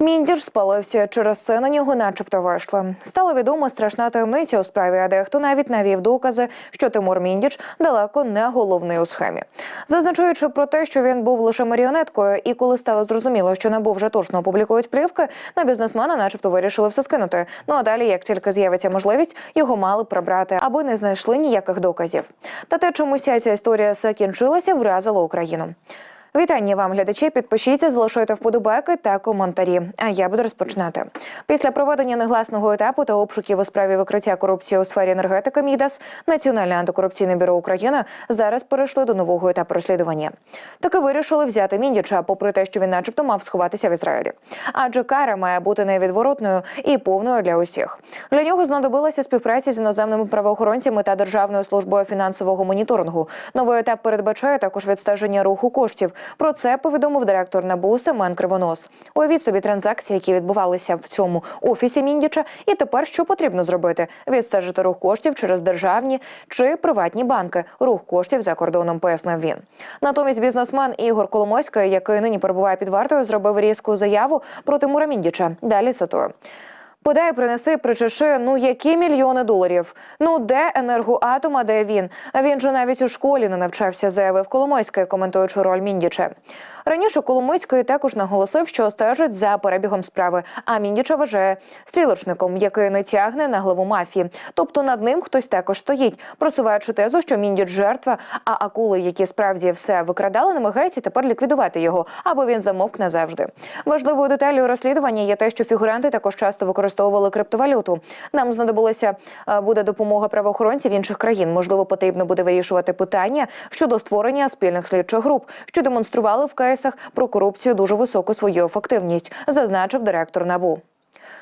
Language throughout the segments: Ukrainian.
Міндіж спалився через це на нього, начебто вийшли. Стало відомо страшна таємниця у справі, а дехто навіть навів докази, що Тимур Міндіч далеко не головний у схемі, зазначаючи про те, що він був лише маріонеткою, і коли стало зрозуміло, що НАБУ вже точно опублікують плівки, на бізнесмена, начебто, вирішили все скинути. Ну а далі, як тільки з'явиться можливість, його мали прибрати, аби не знайшли ніяких доказів. Та те, чому ця історія закінчилася, вразило Україну. Вітання вам, глядачі. Підпишіться, залишайте вподобайки та коментарі. А я буду розпочинати. Після проведення негласного етапу та обшуків у справі викриття корупції у сфері енергетики МІДАС Національне антикорупційне бюро України зараз перейшли до нового етапу розслідування. Таки вирішили взяти Міндіча, попри те, що він, начебто, мав сховатися в Ізраїлі. Адже кара має бути невідворотною і повною для усіх. Для нього знадобилася співпраця з іноземними правоохоронцями та Державною службою фінансового моніторингу. Новий етап передбачає також відстеження руху коштів. Про це повідомив директор НАБУ Семен Кривонос. Уявіть собі транзакції, які відбувалися в цьому офісі Міндіча. І тепер що потрібно зробити? Відстежити рух коштів через державні чи приватні банки. Рух коштів за кордоном, пояснив він. Натомість бізнесмен Ігор Коломойський, який нині перебуває під вартою, зробив різку заяву про Тимура Міндіча. Далі цитую. Подай, принеси, причеши. Ну які мільйони доларів? Ну де енергоатом, а де він? Він же навіть у школі не навчався, заявив Коломойський, коментуючи роль Міндіча. Раніше Коломойський також наголосив, що стежить за перебігом справи. А Міндіча вважає стрілочником, який не тягне на главу мафії. Тобто над ним хтось також стоїть, просуваючи тезу, що Міндіч жертва, а акули, які справді все викрадали, намагаються тепер ліквідувати його, аби він замовк назавжди. Важливою деталлю розслідування є те, що фігуранти також часто використовували криптовалюту. Нам знадобилася е, буде допомога правоохоронців інших країн. Можливо, потрібно буде вирішувати питання щодо створення спільних слідчих груп, що демонстрували в кейсах про корупцію дуже високу свою ефективність, зазначив директор НАБУ.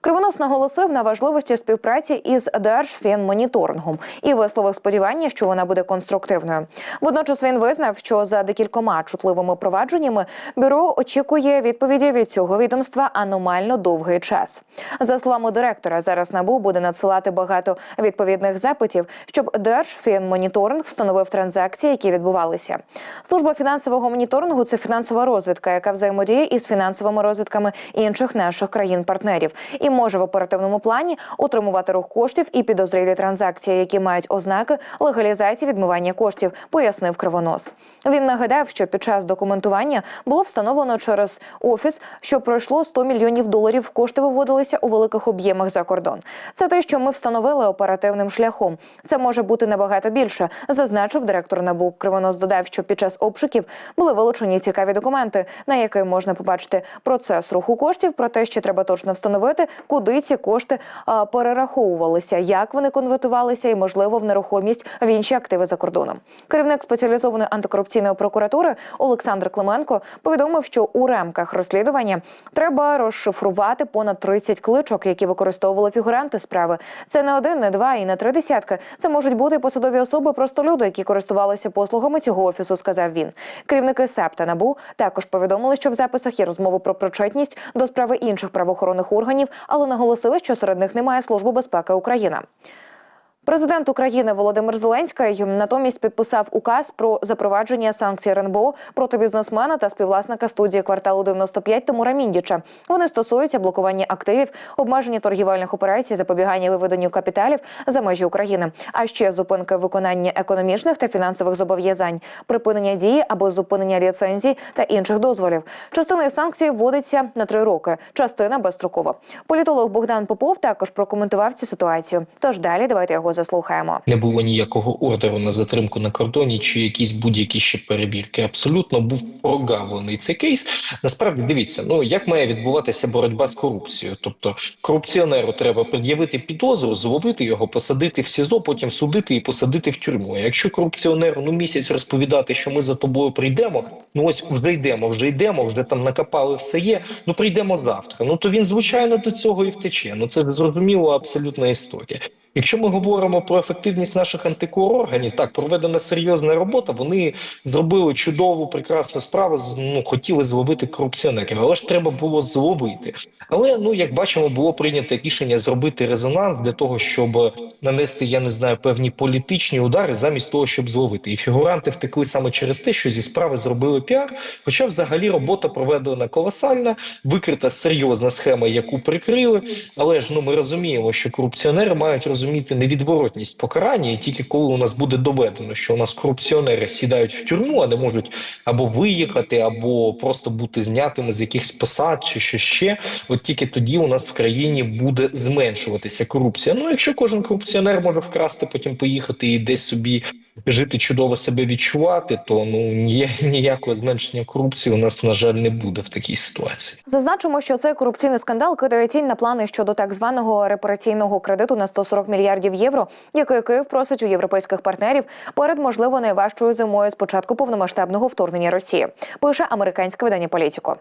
Кривонос наголосив на важливості співпраці із Держфінмоніторингом і висловив сподівання, що вона буде конструктивною. Водночас він визнав, що за декількома чутливими провадженнями бюро очікує відповіді від цього відомства аномально довгий час. За словами директора, зараз набу буде надсилати багато відповідних запитів, щоб Держфінмоніторинг встановив транзакції, які відбувалися. Служба фінансового моніторингу це фінансова розвідка, яка взаємодіє із фінансовими розвідками інших наших країн-партнерів і може в оперативному плані отримувати рух коштів і підозрілі транзакції, які мають ознаки легалізації відмивання коштів, пояснив Кривонос. Він нагадав, що під час документування було встановлено через офіс, що пройшло 100 мільйонів доларів. Кошти виводилися у великих об'ємах за кордон. Це те, що ми встановили оперативним шляхом. Це може бути набагато більше, зазначив директор НАБУ. Кривонос додав, що під час обшуків були вилучені цікаві документи, на яких можна побачити процес руху коштів. Проте ще треба точно встановити, куди ці кошти перераховувалися, як вони конвертувалися і, можливо, в нерухомість в інші активи за кордоном. Керівник спеціалізованої антикорупційної прокуратури Олександр Клименко повідомив, що у рамках розслідування треба розшифрувати понад 30 кличок, які використовували фігуранти справи. Це не один, не два і не три десятки. Це можуть бути посадові особи, просто люди, які користувалися послугами цього офісу. Сказав він. Керівники СЕП та НАБУ також повідомили, що в записах є розмови про причетність до справи інших правоохоронних органів, але наголосили, що серед них немає служби безпеки України. Президент України Володимир Зеленський натомість підписав указ про запровадження санкцій РНБО проти бізнесмена та співвласника студії кварталу 95 Тимура Міндіча. Вони стосуються блокування активів, обмеження торгівельних операцій, запобігання виведенню капіталів за межі України, а ще зупинки виконання економічних та фінансових зобов'язань, припинення дії або зупинення ліцензій та інших дозволів. Частина санкцій вводиться на три роки, частина безстрокова. Політолог Богдан Попов також прокоментував цю ситуацію. Тож далі давайте його заслухаємо. не було ніякого ордеру на затримку на кордоні чи якісь будь-які ще перевірки. Абсолютно був прогавлений цей кейс. Насправді дивіться, ну як має відбуватися боротьба з корупцією. Тобто корупціонеру треба пред'явити підозру, зловити його, посадити в СІЗО, потім судити і посадити в тюрму. Якщо корупціонеру ну місяць розповідати, що ми за тобою прийдемо, ну ось вже йдемо, вже йдемо, вже там накопали все є. Ну прийдемо завтра. Ну то він звичайно до цього і втече. Ну це зрозуміло абсолютна історія. Якщо ми говоримо про ефективність наших антикорорганів, так проведена серйозна робота. Вони зробили чудову, прекрасну справу. Ну хотіли зловити корупціонерів, але ж треба було зловити. Але ну як бачимо, було прийнято рішення зробити резонанс для того, щоб нанести, я не знаю, певні політичні удари замість того, щоб зловити. І фігуранти втекли саме через те, що зі справи зробили піар. Хоча взагалі робота проведена колосальна, викрита серйозна схема, яку прикрили. Але ж ну ми розуміємо, що корупціонери мають розуміти невідворотність покарання, і тільки коли у нас буде доведено, що у нас корупціонери сідають в тюрму, а не можуть або виїхати, або просто бути знятими з якихось посад, чи що ще. От тільки тоді у нас в країні буде зменшуватися корупція. Ну якщо кожен корупціонер може вкрасти, потім поїхати і десь собі жити чудово себе відчувати, то ну ні- ніякого зменшення корупції у нас на жаль не буде в такій ситуації. Зазначимо, що цей корупційний скандал кидає тінь на плани щодо так званого репараційного кредиту на 140 мільярдів євро, який Київ просить у європейських партнерів перед можливо найважчою зимою з початку повномасштабного вторгнення Росії. Пише американське видання Політіко.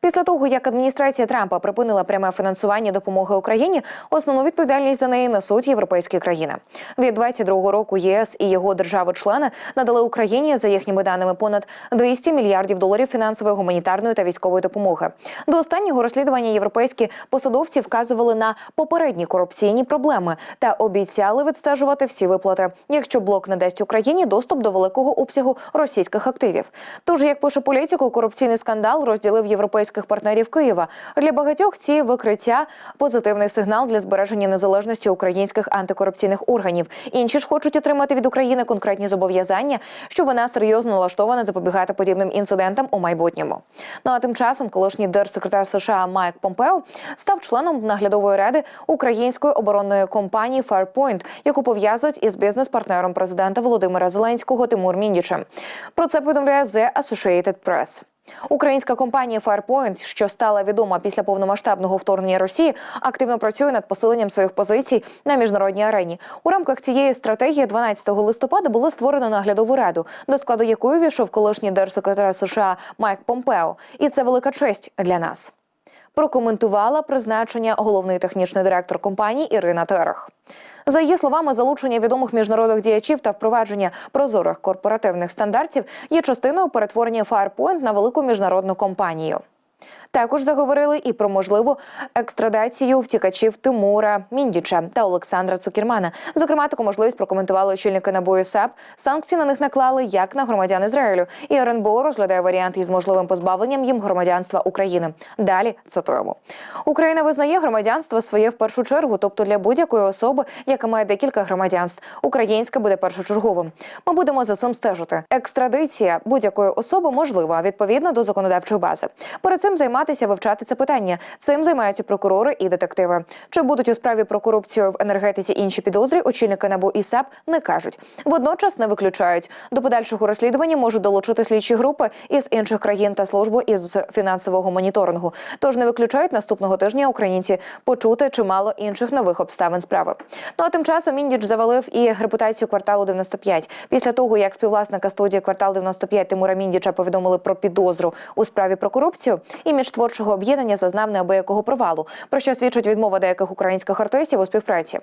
Після того як адміністрація Трампа припинила пряме фінансування допомоги Україні, основну відповідальність за неї несуть європейські країни. Від 22 року ЄС і його держави-члени надали Україні за їхніми даними понад 200 мільярдів доларів фінансової, гуманітарної та військової допомоги. До останнього розслідування європейські посадовці вказували на попередні корупційні проблеми та обіцяли відстежувати всі виплати, якщо блок надасть Україні доступ до великого обсягу російських активів. Тож, як пише політику, корупційний скандал розділив європейських партнерів Києва. Для багатьох ці викриття позитивний сигнал для збереження незалежності українських антикорупційних органів. Інші ж хочуть отримати від України конкретні зобов'язання, що вона серйозно налаштована запобігати подібним інцидентам у майбутньому. Ну а тим часом колишній держсекретар США Майк Помпео став членом наглядової ради української оборонної компанії Fairpoint, яку пов'язують із бізнес-партнером президента Володимира Зеленського Тимур Міндічем. Про це повідомляє The Associated Press. Українська компанія Firepoint, що стала відома після повномасштабного вторгнення Росії, активно працює над посиленням своїх позицій на міжнародній арені. У рамках цієї стратегії 12 листопада було створено наглядову раду, до складу якої війшов колишній держсекретар США Майк Помпео. І це велика честь для нас. Прокоментувала призначення головний технічний директор компанії Ірина Терах. За її словами, залучення відомих міжнародних діячів та впровадження прозорих корпоративних стандартів є частиною перетворення Firepoint на велику міжнародну компанію. Також заговорили і про можливу екстрадацію втікачів Тимура Міндіча та Олександра Цукермана. Зокрема, таку можливість прокоментували очільники НАБУ САП. Санкції на них наклали як на громадян Ізраїлю. І РНБО розглядає варіант із можливим позбавленням їм громадянства України. Далі цитуємо: Україна визнає громадянство своє в першу чергу, тобто для будь-якої особи, яка має декілька громадянств. Українське буде першочерговим. Ми будемо за цим стежити. Екстрадиція будь-якої особи можлива відповідно до законодавчої бази. Перед цим займатися вивчати це питання. Цим займаються прокурори і детективи. Чи будуть у справі про корупцію в енергетиці інші підозри? Очільники НАБУ і САП не кажуть. Водночас не виключають. До подальшого розслідування можуть долучити слідчі групи із інших країн та службу із фінансового моніторингу. Тож не виключають наступного тижня українці почути чимало інших нових обставин справи. Ну а тим часом Міндіч завалив і репутацію кварталу 95. Після того, як співвласника студії квартал 95 Тимура Міндіча повідомили про підозру у справі про корупцію, імідж творчого об'єднання зазнав неабиякого провалу, про що свідчить відмова деяких українських артистів у співпраці.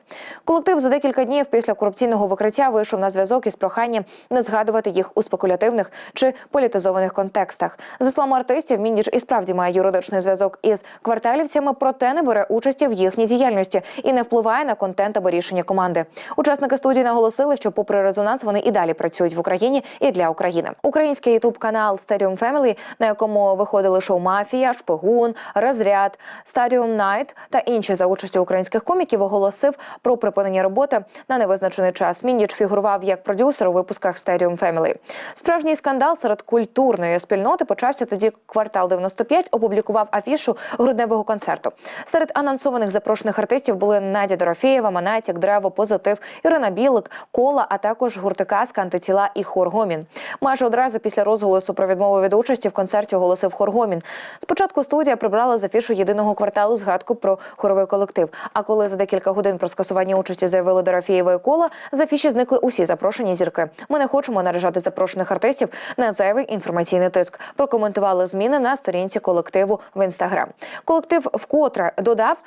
Колектив за декілька днів після корупційного викриття вийшов на зв'язок із проханням не згадувати їх у спекулятивних чи політизованих контекстах. За словами артистів, Міндіч і справді має юридичний зв'язок із кварталівцями, проте не бере участі в їхній діяльності і не впливає на контент або рішення команди. Учасники студії наголосили, що, попри резонанс, вони і далі працюють в Україні і для України. Український ютуб канал Stadium Family, на якому виходили шоу Мафія, Шпигун, Розряд, Stadium Night та інші за участю українських коміків, оголосив про припинення роботи на невизначений час. Міндіч фігурував як продюсер у випусках Stadium Family. Справжній скандал серед культурної спільноти почався тоді. Квартал 95 опублікував афішу грудневого концерту. Серед анонсованих запрошених артистів були Надя Дорофєєва, Монатік, Древо, Позитив, Ірина Білик, Кола, а також гуртиказка, антитіла і хор Гомін. Майже одразу після розголосу про відмову від участі в концерті оголосив хор Гомін. Спочатку студія прибрала з афішу єдиного кварталу згадку про хоровий колектив. А коли за декілька годин про скасування участі заявили Дорофєєва і кола, з афіші зникли усі запрошені зірки. Ми не хочемо наражати запрошених артистів на зайвий інформаційний тиск. Прокоментували зміни на сторінці колективу в інстаграм. Колектив вкотре додав,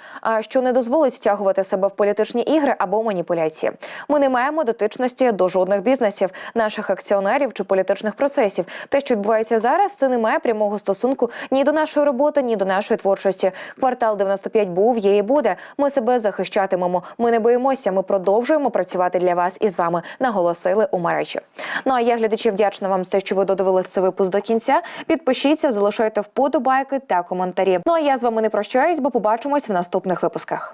що не дозволить втягувати себе в політичні ігри або маніпуляції. Ми не маємо дотичності до жодних бізнесів, наших акціонерів чи політичних процесів. Те, що відбувається зараз, це не має прямого стосунку ні до нашої роботи, ні до нашої творчості. Квартал 95 був, є і буде. Ми себе захищатимемо. Ми не боїмося. Ми продовжуємо працювати для вас і з вами. Наголосили у мережі. Ну а я глядачі вдячна вам за те, що ви додивилися цей випуск до кінця. Підпишіться, залишайте вподобайки та коментарі. Ну а я з вами не прощаюсь, бо побачимось в наступних випусках.